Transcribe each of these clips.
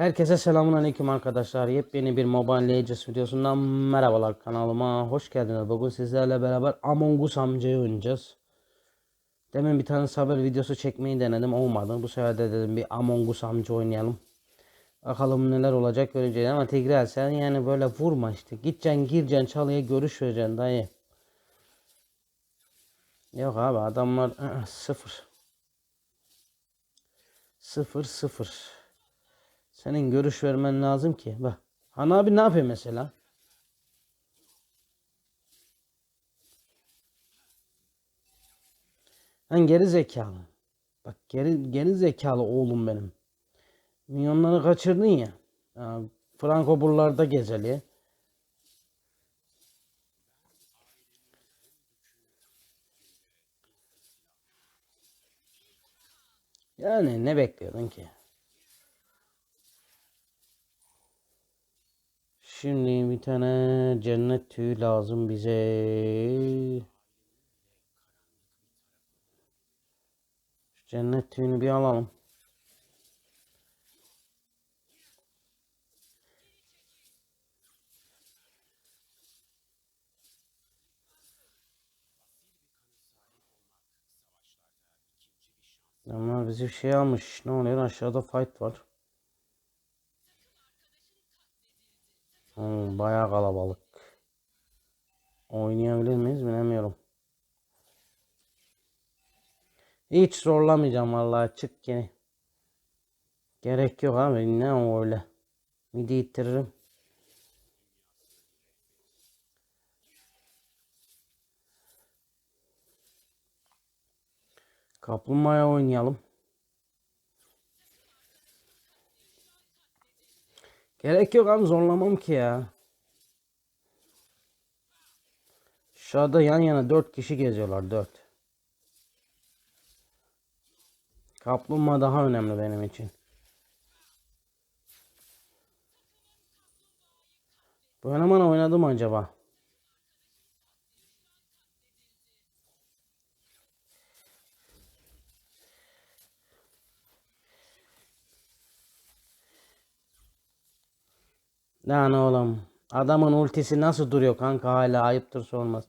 Herkese selamun aleyküm arkadaşlar. Yepyeni bir Mobile Legends videosundan merhabalar kanalıma. Hoş geldiniz. Bugün sizlerle beraber Among Us amcayı oynayacağız. Demin bir tane haber videosu çekmeyi denedim. Olmadı. Bu sefer de dedim bir Among Us amca oynayalım. Bakalım neler olacak göreceğiz. Ama Tigreal sen yani böyle vurma işte. Gideceksin gireceksin çalıya görüş vereceksin dayı. Yok abi adamlar sıfır. Sıfır sıfır. Senin görüş vermen lazım ki. Bak. Han abi ne yapıyor mesela? Lan geri zekalı. Bak geri, geri zekalı oğlum benim. Milyonları kaçırdın ya. ya Franco buralarda gezeli. Yani ne bekliyordun ki? Şimdi bir tane cennet tüyü lazım bize. Şu cennet tüyünü bir alalım. Ama bizi şey almış. Ne oluyor? Aşağıda fight var. Hmm, bayağı kalabalık. Oynayabilir miyiz bilemiyorum. Hiç zorlamayacağım vallahi çık yine. Gerek yok abi ne o öyle. Midi ittiririm. Kaplumbağa oynayalım. Gerek yok abi zorlamam ki ya. Aşağıda yan yana 4 kişi geziyorlar 4. Kaplumbağa daha önemli benim için. Bu eleman oynadı mı acaba? Lan oğlum. Adamın ultisi nasıl duruyor kanka hala ayıptır sormaz.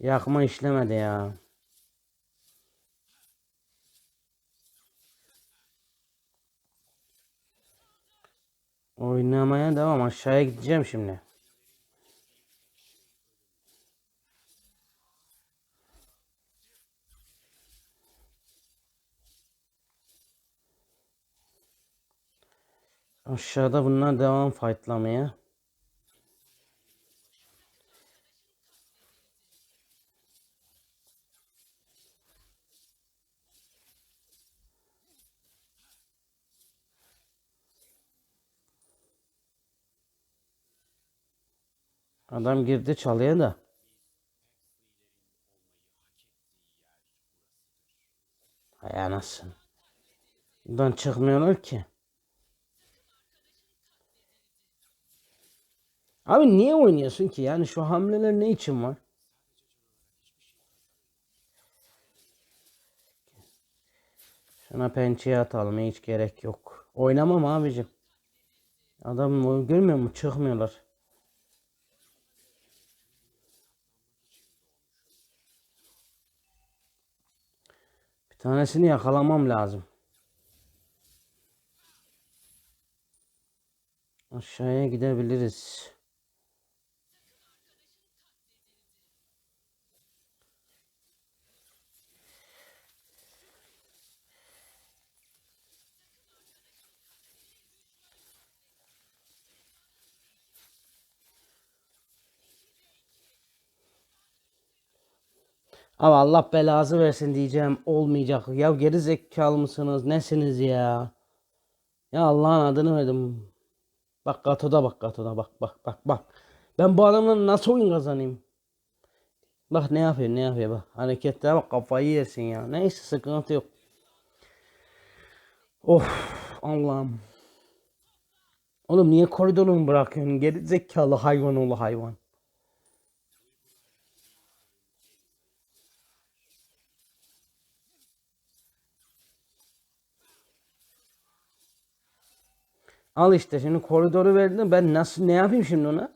Yakma işlemedi ya. Oynamaya devam. Aşağıya gideceğim şimdi. Aşağıda bunlar devam fightlamaya. Adam girdi çalıya da. Hay anasını. Buradan çıkmıyorlar ki. Abi niye oynuyorsun ki? Yani şu hamleler ne için var? Şuna pençeye atalım. Hiç gerek yok. Oynamam abicim. Adam görmüyor mu? Çıkmıyorlar. Bir tanesini yakalamam lazım. Aşağıya gidebiliriz. Ama Allah belası versin diyeceğim olmayacak. Ya geri zekalı mısınız? Nesiniz ya? Ya Allah'ın adını verdim. Bak Gato'da bak Gato'da bak bak bak bak. Ben bu adamla nasıl oyun kazanayım? Bak ne yapıyor ne yapıyor bak. Hareketlere bak kafayı yersin ya. Neyse sıkıntı yok. Of Allah'ım. Oğlum niye koridorumu bırakıyorsun? Geri zekalı hayvan oğlu hayvan. Al işte şimdi koridoru verdin. Ben nasıl ne yapayım şimdi ona?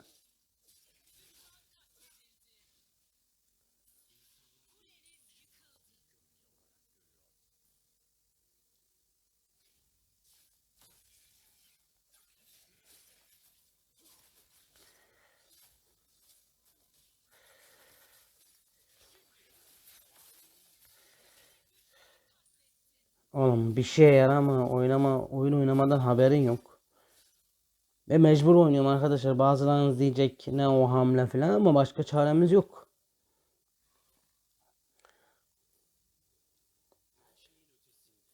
Oğlum bir şeye yarama, oynama, oyun oynamadan haberin yok. Ve mecbur oynuyorum arkadaşlar. Bazılarınız diyecek ne o hamle falan ama başka çaremiz yok.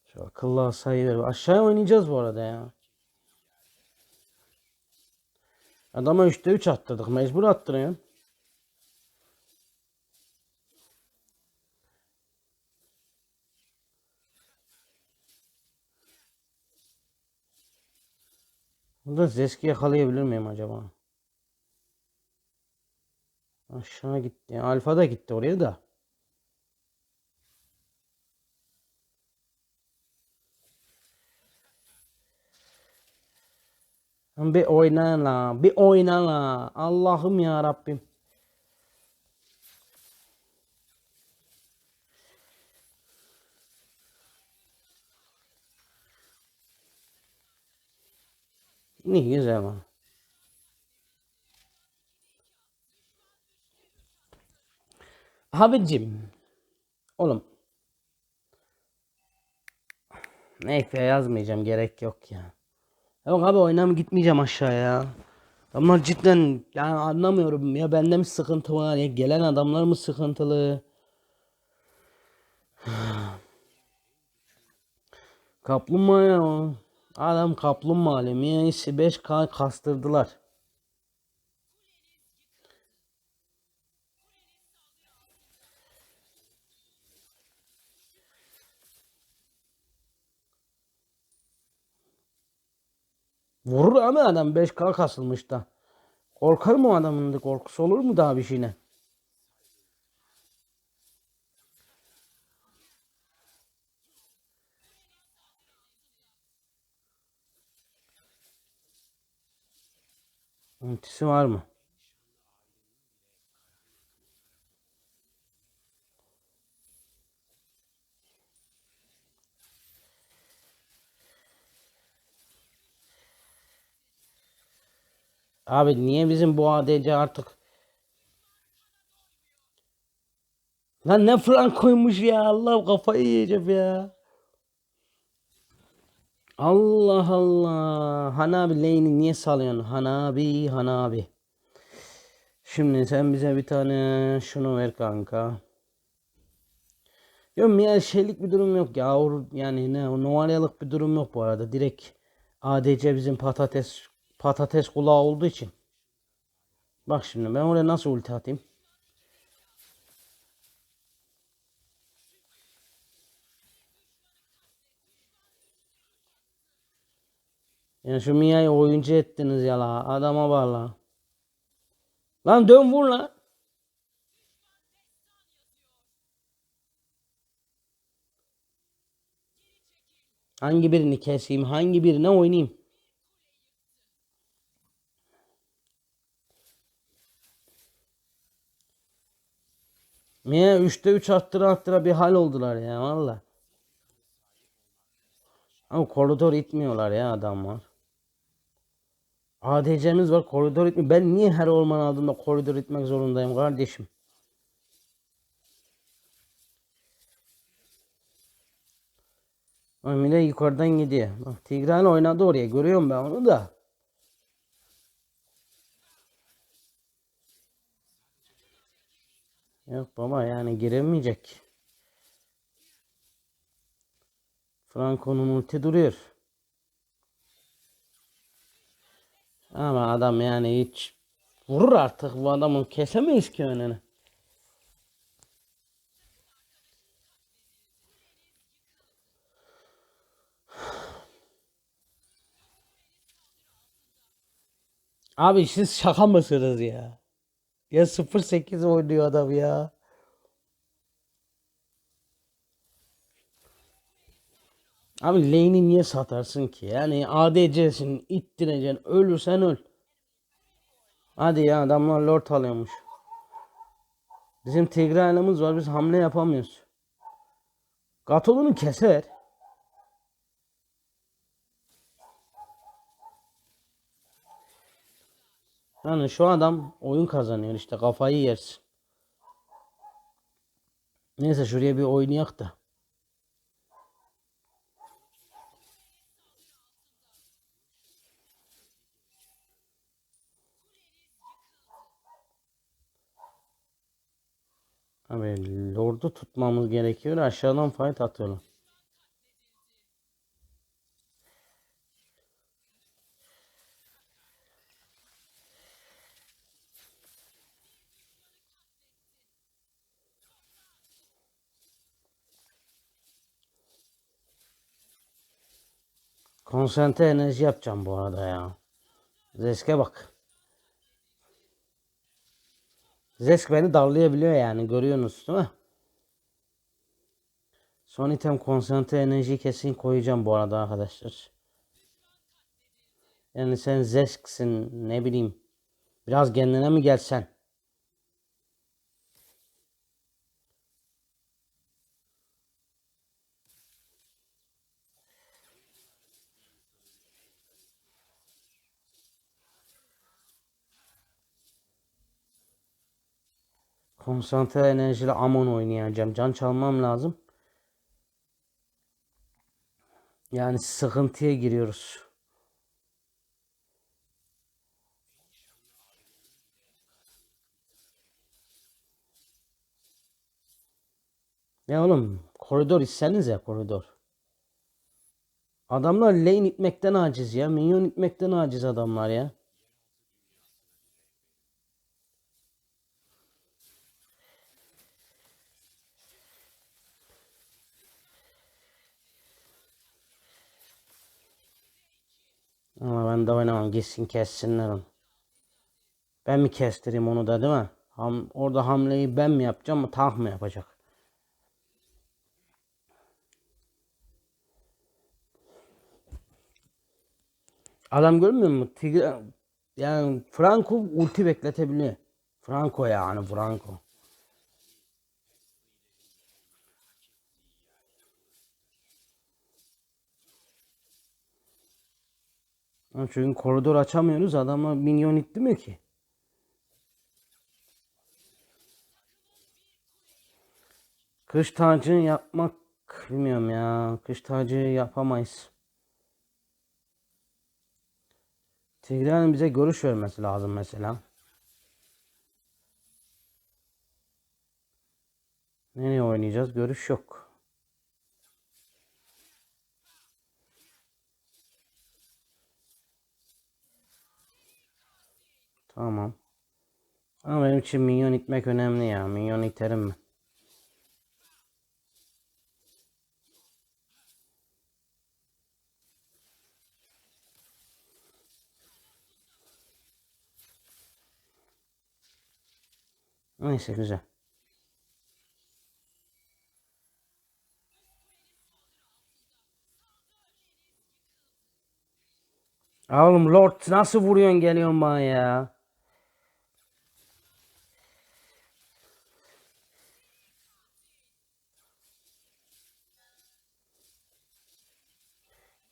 Şu akıllı sayı ver. Aşağıya oynayacağız bu arada ya. Adama 3'te 3 attırdık. Mecbur attırıyorum. Burada Zeski yakalayabilir miyim acaba? Aşağı gitti. Alfa da gitti oraya da. Bir oyna la. Bir oyna la. Allah'ım ya Rabbim. Ne güzel ama. Abicim. Oğlum. Neyse yazmayacağım gerek yok ya. Yok abi oynam gitmeyeceğim aşağıya. Adamlar cidden yani anlamıyorum ya bende mi sıkıntı var ya gelen adamlar mı sıkıntılı? Kaplumbağa ya. Adam kaplumbağa alemi 5K kastırdılar. Vurur ama adam 5K kasılmış da. Korkar mı adamın da korkusu olur mu daha bir şeyine? Ultisi var mı? Abi niye bizim bu ADC artık Lan ne frank koymuş ya Allah kafayı yiyeceğim ya. Allah Allah. Hanabi lane'i niye salıyorsun? Hanabi, Hanabi. Şimdi sen bize bir tane şunu ver kanka. Yok ya şeylik bir durum yok ya. Yani ne numaralık bir durum yok bu arada. Direkt ADC bizim patates patates kulağı olduğu için. Bak şimdi ben oraya nasıl ulti atayım? Yani şu Mia'yı oyuncu ettiniz ya la. Adama bak la. Lan dön vur lan. Hangi birini keseyim? Hangi birine oynayayım? Mia 3'te 3 attıra attıra bir hal oldular ya valla. Ama koridor itmiyorlar ya adamlar. ADC'miz var koridor itmiyor. Ben niye her orman aldığımda koridor itmek zorundayım kardeşim? Amile yukarıdan gidiyor. Bak Tigran oynadı oraya. Görüyorum ben onu da. Yok baba yani giremeyecek. Franco'nun ulti duruyor. Ama adam yani hiç vurur artık bu adamı kesemeyiz ki önünü. Abi siz şaka mısınız ya? Ya 08 oynuyor adam ya. Abi lane'i niye satarsın ki? Yani ADC'sin, ittireceksin, ölürsen öl. Hadi ya adamlar lord alıyormuş. Bizim Tigray'ımız var biz hamle yapamıyoruz. Gatolu'nu keser. Yani şu adam oyun kazanıyor işte kafayı yersin. Neyse şuraya bir oynayak da. Abi Lord'u tutmamız gerekiyor. Aşağıdan fight atıyorlar. Konsantre enerji yapacağım bu arada ya. Zesk'e bak. Zesk beni darlayabiliyor yani görüyorsunuz değil mi? Son item konsantre enerjiyi kesin koyacağım bu arada arkadaşlar. Yani sen Zesk'sin ne bileyim. Biraz kendine mi gelsen? Konsantre enerjili Amon oynayacağım. Can çalmam lazım. Yani sıkıntıya giriyoruz. Ya oğlum koridor içsenize koridor. Adamlar lane itmekten aciz ya. Minyon itmekten aciz adamlar ya. Ama ben de oynamam. Gitsin kessinler onu. Ben mi kestireyim onu da değil mi? Ham, orada hamleyi ben mi yapacağım? Tah mı yapacak? Adam görmüyor musun? Tigre, yani Franco ulti bekletebiliyor. Franco yani Franco. Çünkü koridor açamıyoruz. Adamlar minyon itlemiyor ki. Kış tacı yapmak bilmiyorum ya. Kış tacı yapamayız. Tigre'nin bize görüş vermesi lazım mesela. Nereye oynayacağız? Görüş yok. Tamam. Ama benim için minyon itmek önemli ya. Minyon iterim ben. Neyse güzel. Oğlum Lord nasıl vuruyorsun geliyorsun bana ya.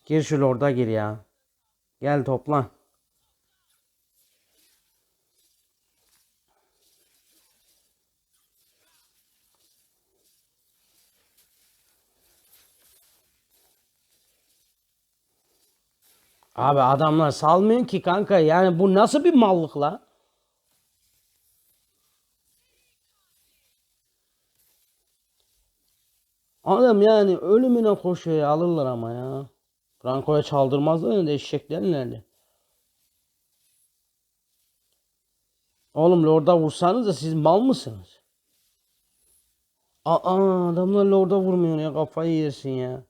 Gir şu Lord'a gir ya. Gel topla. Abi adamlar salmıyor ki kanka. Yani bu nasıl bir mallık la? Adam yani ölümüne koşuyor ya, alırlar ama ya. Franco'ya çaldırmazlar da eşekler nerede? Oğlum Lord'a vursanız da siz mal mısınız? Aa adamlar Lord'a vurmuyor ya kafayı yersin ya.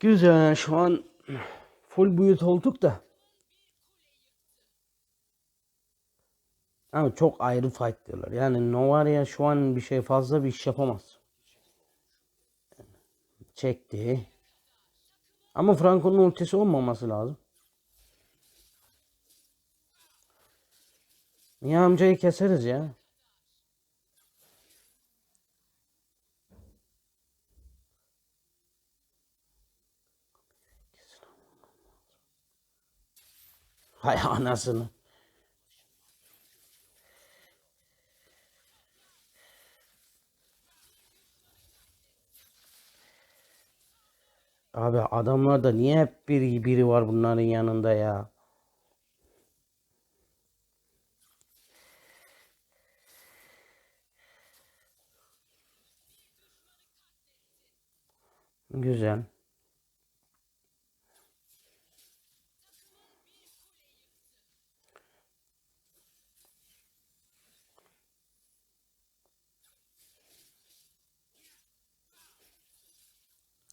Güzel şu an full build olduk da. Ama çok ayrı fight diyorlar. Yani Novaria şu an bir şey fazla bir iş yapamaz. Çekti. Ama Franco'nun ultisi olmaması lazım. Niye amcayı keseriz ya? Hay anasını. Abi adamlarda niye hep biri, biri var bunların yanında ya? Güzel.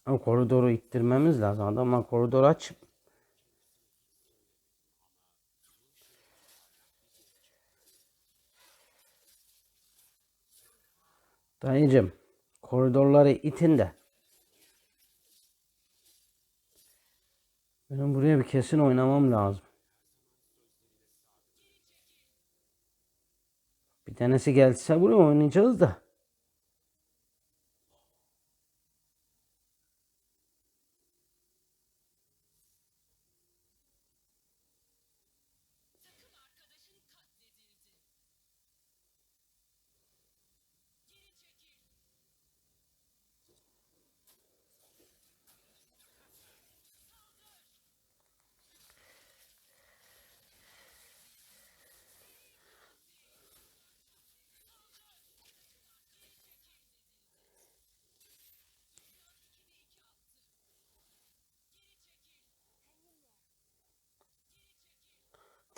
Ama koridoru ittirmemiz lazım. Adamlar koridoru aç. Dayıcım koridorları itin de. Benim buraya bir kesin oynamam lazım. Bir tanesi gelse buraya oynayacağız da.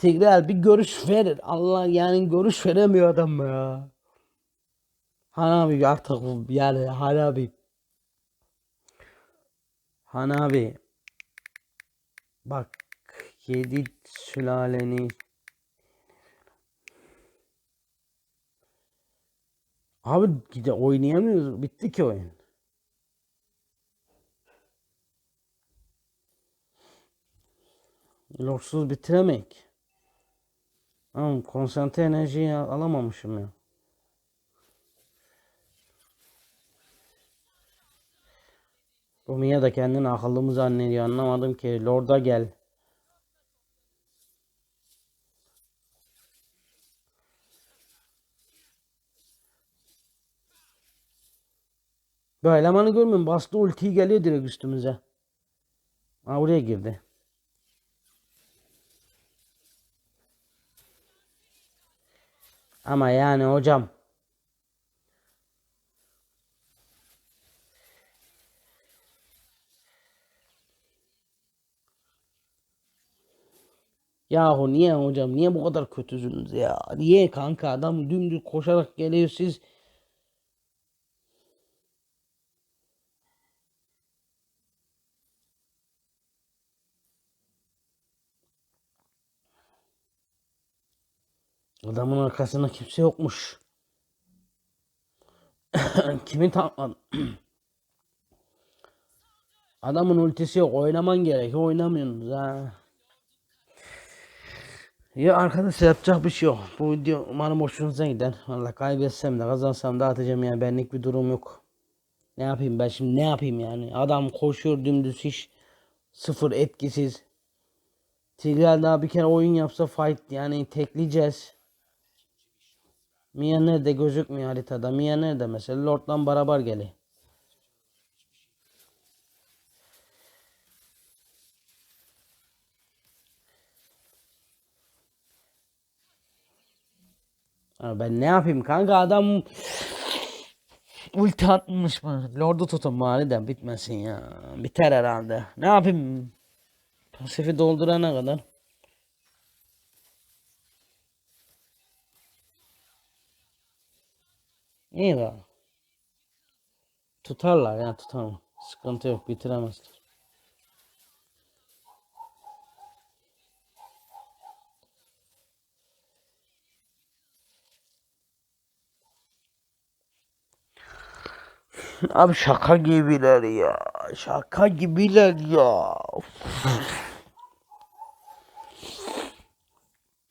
Tigreal bir görüş verir. Allah yani görüş veremiyor adam ya. Han abi artık yani Han abi. Han abi. Bak yedi sülaleni. Abi gide oynayamıyoruz. Bitti ki oyun. Lordsuz bitiremek. Ama konsantre enerjiyi al- alamamışım ya. Bu Mia da kendini akıllı mı zannediyor anlamadım ki. Lord'a gel. Bu elemanı görmüyorum. Bastı ultiyi geliyor direkt üstümüze. Ha buraya girdi. Ama yani hocam. Yahu niye hocam? Niye bu kadar kötüsünüz ya? Niye kanka? Adam dümdüz koşarak geliyor siz. Adamın arkasında kimse yokmuş. Kimi tanımadın? Adamın ultisi yok. Oynaman gerekiyor. Oynamıyorsunuz ha. Ya arkadaşlar yapacak bir şey yok. Bu video umarım hoşunuza gider. Valla kaybetsem de kazansam da atacağım yani benlik bir durum yok. Ne yapayım ben şimdi ne yapayım yani. Adam koşuyor dümdüz hiç sıfır etkisiz. Tigreal daha bir kere oyun yapsa fight yani tekleyeceğiz. Mia nerede gözükmüyor haritada. Mia nerede mesela? Lord'dan beraber geli. Ben ne yapayım kanka adam ulti atmış mı? Lord'u tutun bari de bitmesin ya. Biter herhalde. Ne yapayım? Pasifi doldurana kadar. İyi de. Tutarlar ya tutarlar. Sıkıntı yok bitiremezler. Abi şaka gibiler ya. Şaka gibiler ya.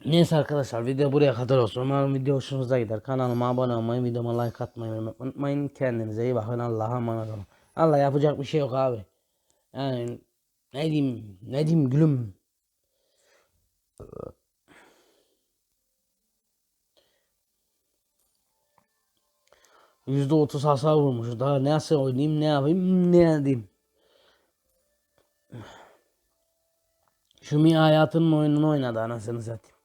Neyse arkadaşlar video buraya kadar olsun. Umarım video hoşunuza gider. Kanalıma abone olmayı, videoma like atmayı unutmayın. Kendinize iyi bakın. Allah'a emanet olun. Allah yapacak bir şey yok abi. Yani ne diyeyim, ne diyeyim gülüm. Yüzde otuz hasar vurmuş. Daha nasıl oynayayım, ne yapayım, ne edeyim. Şu mi hayatının oyununu oynadı anasını satayım.